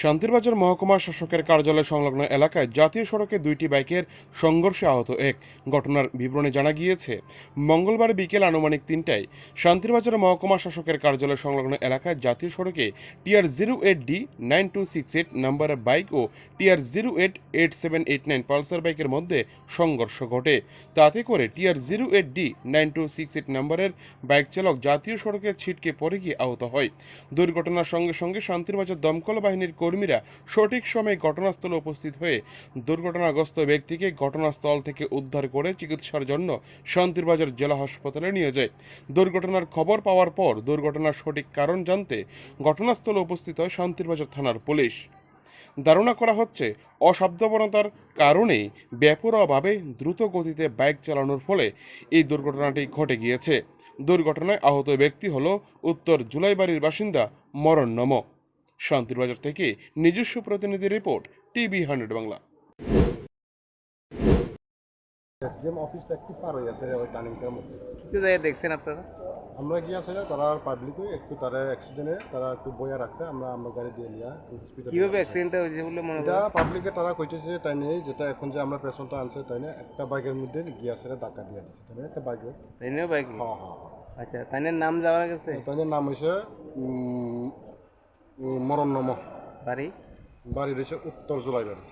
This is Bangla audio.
শান্তিরবাজার মহকুমা শাসকের কার্যালয় সংলগ্ন এলাকায় জাতীয় সড়কে দুইটি বাইকের সংঘর্ষে আহত এক। ঘটনার বিবরণে জানা গিয়েছে, মঙ্গলবার বিকেল আনুমানিক তিনটায় শান্তিরবাজার মহকুমা শাসকের কার্যালয় সংলগ্ন এলাকায় জাতীয় সড়কে TR zero eight D, nine two six eight নম্বরের বাইক ও TR zero eight eight seven eight nine Pulsar বাইকের মধ্যে সংঘর্ষ ঘটে। তাতে করে TR zero eight D, nine two six eight নাম্বারের বাইক চালক জাতীয় সড়কে ছিটকে পড়ে গিয়ে আহত হয়। দুর্ঘটনার সঙ্গে সঙ্গে শান্তিরবাজার দমকল বাহিনীর কর্মীরা সঠিক সময়ে ঘটনাস্থলে উপস্থিত হয়ে দুর্ঘটনাগ্রস্ত ব্যক্তিকে ঘটনাস্থল থেকে উদ্ধার করে চিকিৎসার জন্য শান্তিরবাজার জেলা হাসপাতালে নিয়ে যায়। দুর্ঘটনার খবর পাওয়ার পর দুর্ঘটনার সঠিক কারণ জানতে ঘটনাস্থলে উপস্থিত হয় শান্তিরবাজার থানার পুলিশ। ধারণা করা হচ্ছে, অসাবধানতার কারণেই বেপরোয়াভাবে দ্রুত গতিতে বাইক চালানোর ফলে এই দুর্ঘটনাটি ঘটে গিয়েছে। দুর্ঘটনায় আহত ব্যক্তি হল উত্তর জুলাইবাড়ির বাসিন্দা মরণ নম। শান্তিরবাজার থেকে নিজস্ব প্রতিনিধি report TV hundred Bangla. SDM অফিসটা একটু পার হয়ে আছে ওই টার্নিংটার মধ্যে। কি জায়গায় দেখছেন আপনারা? আমরা গিয়ে আছে তারা পাবলিকে একটু তারা অ্যাক্সিডেন্টে তারা একটু বয়া রাখছে আমরা আমরা গাড়ি দিয়ে নিয়ে হসপিটাল কীভাবে অ্যাক্সিডেন্টটা হয়েছে বলে মনে হয় পাবলিকে তারা কইতেছে তাই নিয়ে যেটা এখন যে আমরা পেছনটা আনছে তাই নিয়ে একটা বাইকের মধ্যে গিয়ে আছে ধাক্কা দিয়ে দিচ্ছে তাই একটা বাইকে। তাই নিয়েও বাইক হ্যাঁ হ্যাঁ আচ্ছা তাই নিয়ে নাম যাওয়া গেছে? হ্যাঁ তাই নাম উম, মরণ নম বাড়ি? বাড়ি রয়েছে উত্তর জুলাই বাড়ি।